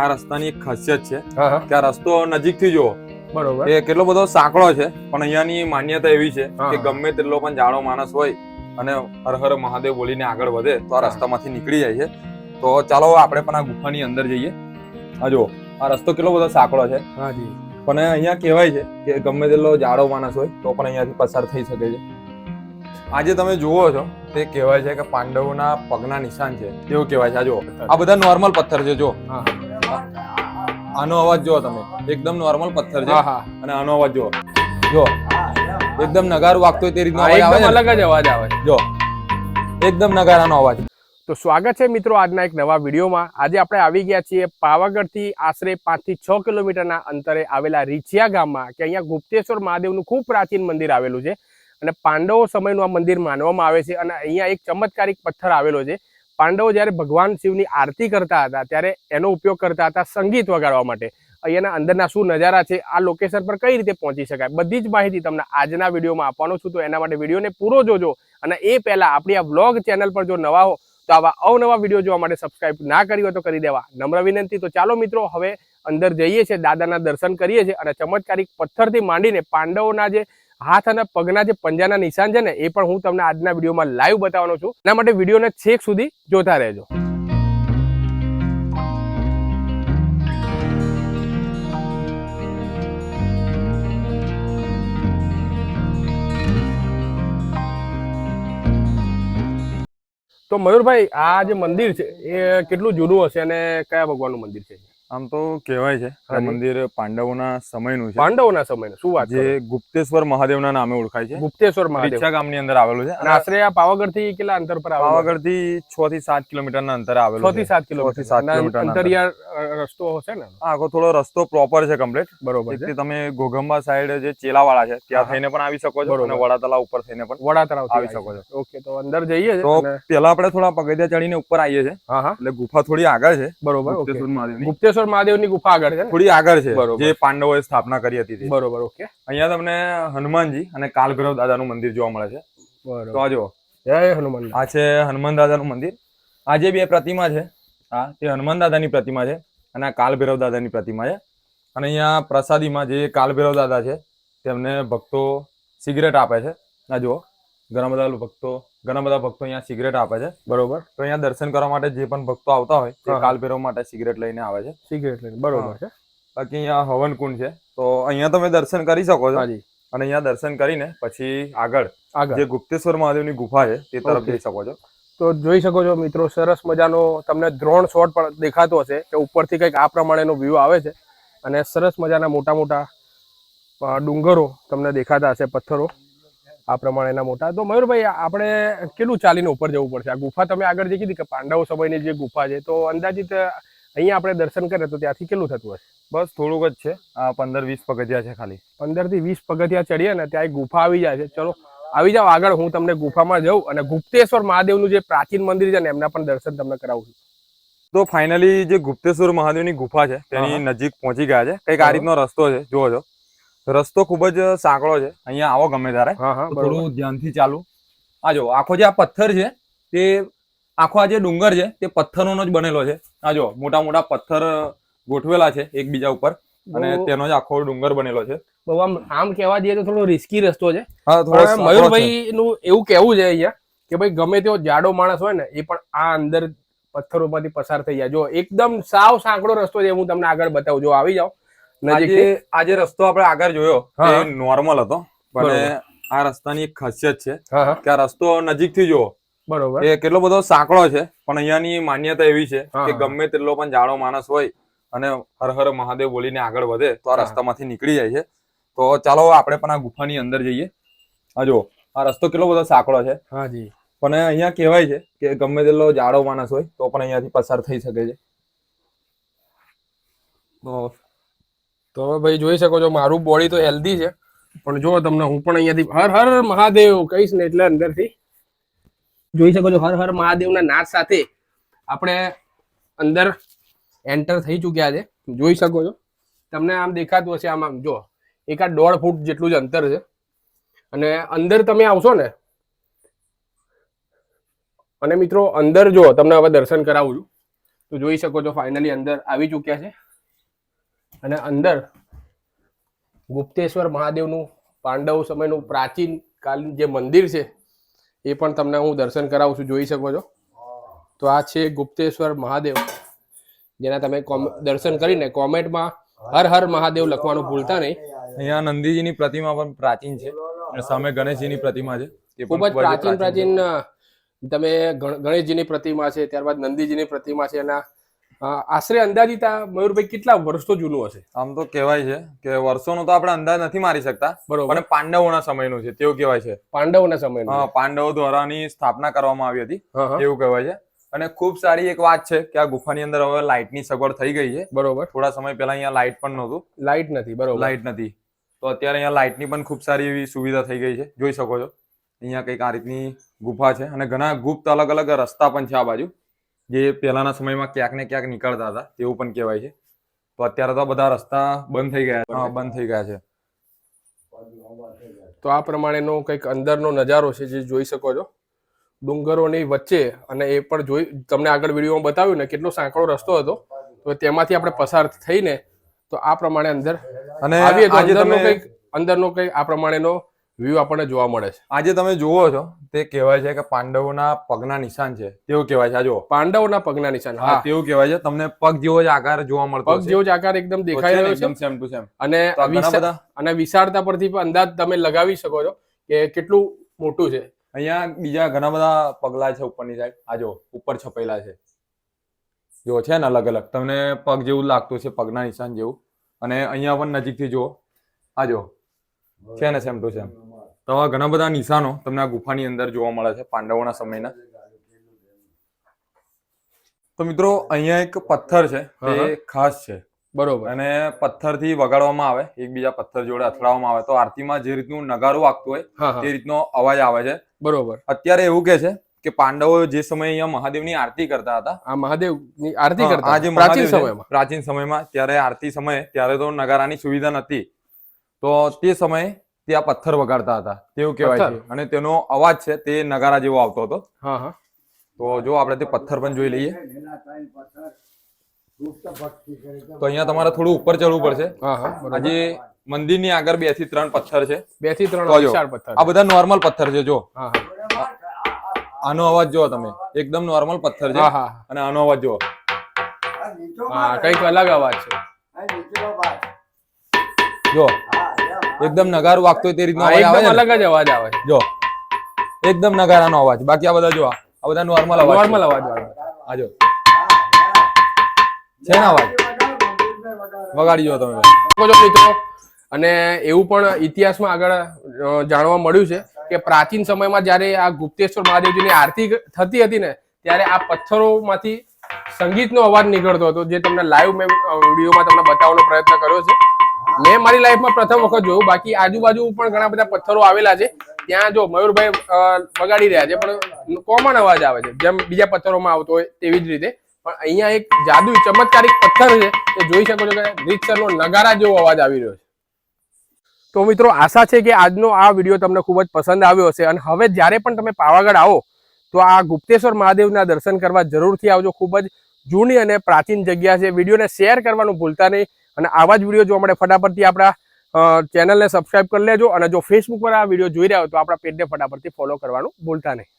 આ રસ્તાની એક ખાસિયત છે કે આ રસ્તો નજીકથી જુઓ. બરોબર. એ કેટલો બધો સાંકળો છે પણ અહીંયાની માન્યતા એવી છે કે ગમે તેટલો પણ જાડો માણસ હોય અને હર હર મહાદેવ બોલીને આગળ વધે તો આ રસ્તામાંથી નીકળી જાય છે. તો ચાલો આપણે પણ આ ગુફાની અંદર જઈએ. હા જુઓ આ રસ્તો કેટલો બધો સાંકળો છે. હા જી. પણ અહીંયા કહેવાય છે કે ગમે તેટલો જાડો માણસ હોય તો પણ અહીંયાથી પસાર થઈ શકે છે. આજે તમે જુઓ છો તે કહેવાય છે કે પાંડવોના પગના નિશાન છે. એવું કહેવાય છે. આ જુઓ આ બધા નોર્મલ પથ્થર છે જો હા. આનો અવાજ જુઓ તમે. એકદમ નોર્મલ પથ્થર છે. અને આનો અવાજ જુઓ. જો એકદમ નગારું વાગતો હોય તે રીતનો અવાજ આવે? અલગ જ અવાજ આવે જો એકદમ નગારાનો અવાજ. તો સ્વાગત છે મિત્રો આજના એક નવા વિડીયોમાં. આજે આપણે આવી ગયા છીએ પાવાગઢથી આશરે પાંચથી છ કિલોમીટરના અંતરે આવેલા રીછિયા ગામમાં કે અહીંયા ગુપ્તેશ્વર મહાદેવનું ખૂબ પ્રાચીન મંદિર આવેલું છે. અને પાંડવો સમયનું આ મંદિર માનવામાં આવે છે અને અહીંયા એક ચમત્કારિક પથ્થર આવેલો છે. પાંડવો જ્યારે ભગવાન શિવની આરતી કરતા હતા, ત્યારે એનો ઉપયોગ કરતા હતા સંગીત વગાડવા માટે. અહીંયાના અંદરના શું નજારા છે, આ લોકેશન પર કઈ રીતે પહોંચી શકાય? બધી જ માહિતી તમને આજના વિડીયોમાં આપવાનો છું, તો એના માટે વિડીયોને પૂરો જોજો. અને એ પહેલા આપણી આ વ્લોગ ચેનલ પર જો નવા હો, તો આવા અવનવા વીડિયો જોવા માટે સબસ્ક્રાઇબ ના કરી હોય તો કરી દેવા. નમ્ર વિનંતી, તો ચાલો મિત્રો, હવે અંદર જઈએ છીએ, દાદાના દર્શન કરીએ છીએ અને ચમત્કારિક પથ્થરથી માંડીને પાંડવોના જે હાથ અને પગના જે પંજાના નિશાન છે ને, એ પણ હું તમને આજના વિડીયોમાં લાઈવ બતાવવાનો છું. એના માટે વિડીયોને છેક સુધી જોતા રહેજો. તો મયુરભાઈ, આ જે મંદિર છે, એ કેટલું જૂનું હશે અને કયા ભગવાનનું મંદિર છે? આમ તો કહેવાય છે આ. મંદિર પાંડવોના સમયનું છે. પાંડવોના સમયનું શું વાત જે ગુપ્તેશ્વર મહાદેવના નામે ઓળખાય છે. ગુપ્તેશ્વર મહાદેવ. રીછા ગામની અંદર આવેલું છે. અને આશરે આ પાવાગઢથી કેટલા અંતર પર આવેલું? પાવાગઢથી 6 થી સાત કિલોમીટરના અંતરે આવેલું છ. થી છે સાત છ થી કિલોમીટર સાત અને કિલોમીટરના અંતરે. અંતરિયાળ રસ્તો હશે ને? આખો થોડો રસ્તો પ્રોપર છે કમ્પ્લીટ બરોબર છે. તમે ગોગંબા સાઈડ જે ચેલાવાળા છે ત્યાં થઈને પણ આવી શકો છો અને વડા તળાવ ઉપર થઈને પણ વડા તળાવ આવી શકો છો. ઓકે તો અંદર જઈએ છે તો પહેલા આપણે થોડા પગથિયા ચડીને ઉપર આવીએ હા એટલે ગુફા થોડી આગળ છે. બરોબર ગુપ્તેશ્વર ગુપ્તેશ્વર મહાદેવની ગુફા આગળ છે થોડી આગળ છે. જે પાંડવોએ સ્થાપના કરી હતી બરોબર ઓકે. અહીંયા તમને હનુમાનજી અને કાલભૈરવ દાદાનું મંદિર જોવા મળે છે. તો આ જુઓ. જય હનુમાન આ છે હનુમાન દાદાનું મંદિર. આ જે બે પ્રતિમા છે આ તે હનુમાન દાદાની પ્રતિમા છે અને આ કાલભૈરવ દાદાની પ્રતિમા છે. અને અહીંયા પ્રસાદીમાં જે કાલભૈરવ દાદા છે તેમને ભક્તો સિગરેટ આપે છે. આ જુઓ. ઘણા બધા ભક્તો ઘણા બધા ભક્તો અહીંયા સિગરેટ આપે છે બરોબર? તો અહીંયા દર્શન કરવા માટે જે પણ ભક્તો આવતા હોય તે કાલ ભેરવ માટે સિગરેટ લઈને આવે છે. સિગરેટ લઈને બરોબર છે. બાકી અહીંયા હવન કુંડ છે. તો અહીંયા તમે દર્શન કરી શકો છો. હાજી. અને અહીંયા દર્શન કરીને પછી આગળ આગળ. જે ગુપ્તેશ્વર મહાદેવની ગુફા છે તે તરફ જઈ શકો છો. તો જોઈ શકો છો મિત્રો સરસ મજાનો તમને દ્રોણ શોટ પણ દેખાતો હશે કે ઉપરથી કંઈક આ પ્રમાણેનો વ્યૂ આવે છે. અને સરસ મજાના મોટા મોટા ડુંગરો તમને દેખાતા હશે પથ્થરો. આ પ્રમાણેના મોટા. તો મયુરભાઈ આપણે કેટલું ચાલીને ઉપર જવું પડશે? આ ગુફા તમે આગળ જે કીધી કે પાંડવ સમયની જે ગુફા છે તો અંદાજિત અહીંયા આપણે દર્શન કરીએ તો ત્યાંથી કેટલું થતું હશે? બસ થોડુંક જ છે. આ પંદર વીસ પગથિયા છે ખાલી. પંદરથી વીસ પગથિયા ચડીએ ને ત્યાં એક ગુફા આવી જાય છે. ચલો આવી જાઓ આગળ હું તમને ગુફામાં જઉં અને ગુપ્તેશ્વર મહાદેવનું જે પ્રાચીન મંદિર છે ને એમના પણ દર્શન તમને કરાવું છું. તો ફાઇનલી જે ગુપ્તેશ્વર મહાદેવની ગુફા છે તેની નજીક પહોંચી ગયા છે. કંઈક આ રીતનો રસ્તો છે. જોવો છો રસ્તો ખૂબ જ સાંકળો છે. અહીંયા આવો ગમે ત્યારે. હા હા થોડું ધ્યાનથી ચાલુ. આ જો આખો જે આ પથ્થર છે તે આખો આ જે ડુંગર છે તે પથ્થરોનો જ બનેલો છે. આ જો મોટા મોટા પથ્થર ગોઠવેલા છે એકબીજા ઉપર અને તેનો જ આખો ડુંગર બનેલો છે. બહુ આમ આમ કહેવા જઈએ તો થોડો રિસ્કી રસ્તો છે. મયુરભાઈ નું એવું કેવું છે અહીંયા કે ભાઈ ગમે તેવો જાડો માણસ હોય ને એ પણ આ અંદર પથ્થરોમાંથી પસાર થઈ જાય. જો એકદમ સાવ સાંકડો રસ્તો છે હું તમને આગળ બતાવું. જો આવી જાઓ. નજીક આજે રસ્તો આપણે આગળ જોયો. નોર્મલ હતો. પણ આ રસ્તાની એક ખાસિયત છે કે આ રસ્તો નજીકથી જુઓ. બરોબર. એ કેટલો બધો સાંકડો છે પણ અહીંયાની માન્યતા એવી છે કે ગમે તેટલો પણ જાડો માણસ હોય અને હર હર મહાદેવ બોલીને આગળ વધે તો આ રસ્તામાંથી નીકળી જાય છે. તો ચાલો આપણે પણ આ ગુફાની અંદર જઈએ. આ જુઓ આ રસ્તો કેટલો બધો સાંકડો છે. હાજી પણ અહીંયા કહેવાય છે કે ગમે તેટલો જાડો માણસ હોય તો પણ અહીંયાથી પસાર થઈ શકે છે. તો તો હવે ભાઈ જોઈ શકો છો મારું બોડી તો હેલ્ધી છે. પણ જો તમને હું પણ અહીંયાથી હર હર મહાદેવ કહીશ ને એટલે અંદરથી જોઈ શકો છો હર હર મહાદેવના નાદ સાથે આપણે અંદર એન્ટર થઈ ચૂક્યા છે. જોઈ શકો છો. તમને આમ દેખાતું હશે આમ આમ. જો એકાદ દોઢ ફૂટ જેટલું જ અંતર છે. અને અંદર તમે આવશો ને, અને મિત્રો અંદર જો, તમને હવે દર્શન કરાવું છું. તો જોઈ શકો છો ફાઇનલી અંદર આવી ચૂક્યા છે. અને અંદર ગુપ્તેશ્વર મહાદેવનું પાંડવ સમયનું પ્રાચીન કાલીન જે મંદિર છે એ પણ તમને હું દર્શન કરાવું છું જોઈ શકો છો. તો આ છે ગુપ્તેશ્વર મહાદેવ જેના તમે દર્શન કરીને કોમેન્ટમાં હર હર મહાદેવ લખવાનું ભૂલતા નહીં. અહીંયા નંદીજીની પ્રતિમા પણ પ્રાચીન છે અને સામે ગણેશજીની પ્રતિમા છે ખૂબ જ પ્રાચીન પ્રાચીન તમે ગણ- ગણેશજીની પ્રતિમા છે ત્યારબાદ નંદીજીની પ્રતિમા છે એના આશરે અંદાજિત આ મયુરભાઈ કેટલા વર્ષો જૂનું હશે? આમ તો કહેવાય છે કે વર્ષોનો તો આપણે અંદાજ નથી મારી શકતા બરોબર. પણ પાંડવોના સમયનું છે તેવું કહેવાય છે. પાંડવોના સમયનું. હા, પાંડવો દ્વારાની સ્થાપના કરવામાં આવી હતી એવું કહેવાય છે. અને ખૂબ સારી એક વાત છે કે આ ગુફાની અંદર હવે લાઇટની સગવડ થઈ ગઈ છે. બરોબર. થોડા સમય પહેલા અહીંયા લાઇટ પણ નહોતું. લાઇટ નથી બરોબર. લાઇટ નથી. તો અત્યારે અહીંયા લાઇટની પણ ખૂબ સારી એવી સુવિધા થઈ ગઈ છે. જોઈ શકો છો. અહીંયા કંઈક આ રીતની ગુફા છે અને ઘણા ગુપ્ત અલગ અલગ રસ્તા પણ છે આ બાજુ. જે પહેલાના સમયમાં ક્યાંક ને ક્યાંક નીકળતા હતા તેવું પણ કહેવાય છે. તો અત્યારે તો બધા રસ્તા બંધ થઈ ગયા બંધ થઈ ગયા છે. તો આ પ્રમાણેનો કંઈક અંદરનો નજારો છે જે જોઈ શકો છો. ડુંગરોની વચ્ચે અને એ પણ જોઈ તમને આગળ વિડીયોમાં બતાવ્યું ને કેટલો સાંકડો રસ્તો હતો. તો તેમાંથી આપણે પસાર થઈને તો આ પ્રમાણે અંદર અને આવીએ તો અંદરનો કંઈક અંદરનો કંઈક આ પ્રમાણેનો વ્યૂ આપણને જોવા મળે છે. આજે તમે જુઓ છો તે કહેવાય છે કે પાંડવોના પગના નિશાન છે. તેવું કહેવાય છે આ જુઓ. પાંડવોના પગના નિશાન હા. તેવું કહેવાય છે. તમને પગ જેવો જ આકાર જોવા મળતો પગ જેવો જ આકાર એકદમ દેખાઈ રહ્યો છે. સેમ ટુ સેમ અને અને વિશાળતા પરથી પણ અંદાજ તમે લગાવી શકો છો કે કેટલું મોટું છે. અહીંયા બીજા ઘણા બધા પગલા છે ઉપરની સાઈડ આ જો ઉપર છપાયેલા છે. જો છે ને અલગ અલગ તમને પગ જેવું લાગતું છે પગના નિશાન જેવું. અને અહીંયા પણ નજીકથી જુઓ. આ જો છે ને સેમ ટુ સેમ તો આવા ઘણા બધા નિશાનો તમને આ ગુફાની અંદર જોવા મળે છે પાંડવોના સમયના. તો મિત્રો અહીંયા એક પથ્થર છે તે ખાસ છે. બરોબર. અને પથ્થરથી વગાડવામાં આવે એકબીજા પથ્થર જોડે અથડાવવામાં આવે. તો આરતીમાં જે રીતનું નગારું વાગતું હોય તે રીતનો અવાજ આવે છે. બરોબર. અત્યારે એવું કે છે કે પાંડવો જે સમયે અહીંયા મહાદેવની આરતી કરતા હતા આ મહાદેવની આરતી કરતા આજે પ્રાચીન સમયમાં. પ્રાચીન સમયમાં ત્યારે આરતી સમયે ત્યારે તો નગારાની સુવિધા નથી તો તે સમયે ત્યાં પથ્થર વગાડતા હતા. તેવું કહેવાય છે. અને તેનો અવાજ છે તે નગારા જેવો આવતો હતો. હા હા. તો જો આપણે તે પથ્થર પણ જોઈ લઈએ. તો અહીંયા તમારે થોડું ઉપર ચડવું પડશે. હા હા બરોબર. આજે મંદિરની આગળ બેથી ત્રણ પથ્થર છે. બેથી ત્રણ તો પથ્થર આ બધા નોર્મલ પથ્થર છે જો. આનો અવાજ જો તમે. એકદમ નોર્મલ પથ્થર છે. હા હા અને આનો અવાજ જો હા કંઈક અલગ અવાજ છે. જો એકદમ નગારું વાગતો હોય તે રીતનો અવાજ આવે અલગ જ અવાજ આવે જો એકદમ નગારાનો અવાજ. બાકી આ બધા જો આ બધા નોર્મલ અવાજ નોર્મલ અવાજ આવે. આ જો. છે ને અવાજ? વગાડી જો તમે. મિત્રો. અને એવું પણ ઇતિહાસમાં આગળ જાણવા મળ્યું છે કે પ્રાચીન સમયમાં જ્યારે આ ગુપ્તેશ્વર મહાદેવજીની આરતી થતી હતી ને ત્યારે આ પથ્થરોમાંથી સંગીતનો અવાજ નીકળતો હતો જે તમને લાઈવ મેં વિડીયોમાં તમને બતાવવાનો પ્રયત્ન કર્યો છે. મેં મારી લાઈફમાં પ્રથમ વખત જોયું. બાકી આજુબાજુ પણ ઘણા બધા પથ્થરો આવેલા છે. ત્યાં જો મયુરભાઈ વગાડી રહ્યા છે, પણ કોમન અવાજ આવે છે. જેમ બીજા પથ્થરોમાં આવતો હોય તેવી જ રીતે. પણ અહીંયા એક જાદુ ચમત્કારિક પથ્થર છે તે જોઈ શકો છો કે રીતસરનો નગારા જેવો અવાજ આવી રહ્યો છે. તો મિત્રો, આશા છે કે આજનો આ વીડિયો તમને ખૂબ જ પસંદ આવ્યો હશે. અને હવે જ્યારે પણ તમે પાવાગઢ આવો, તો આ ગુપ્તેશ્વર મહાદેવના દર્શન કરવા જરૂરથી આવજો. ખૂબ જ જૂની અને પ્રાચીન જગ્યા છે. વિડીયોને શેર કરવાનું ભૂલતા નહીં. અને આવા જ વીડિયો જોવા માટે ફટાફટથી આપણા ચેનલને સબસ્ક્રાઈબ કરી લેજો અને જો ફેસબુક પર આ વીડિયો જોઈ રહ્યા હોય તો આપણા પેજને ફટાફટથી ફોલો કરવાનું ભૂલતા નહીં.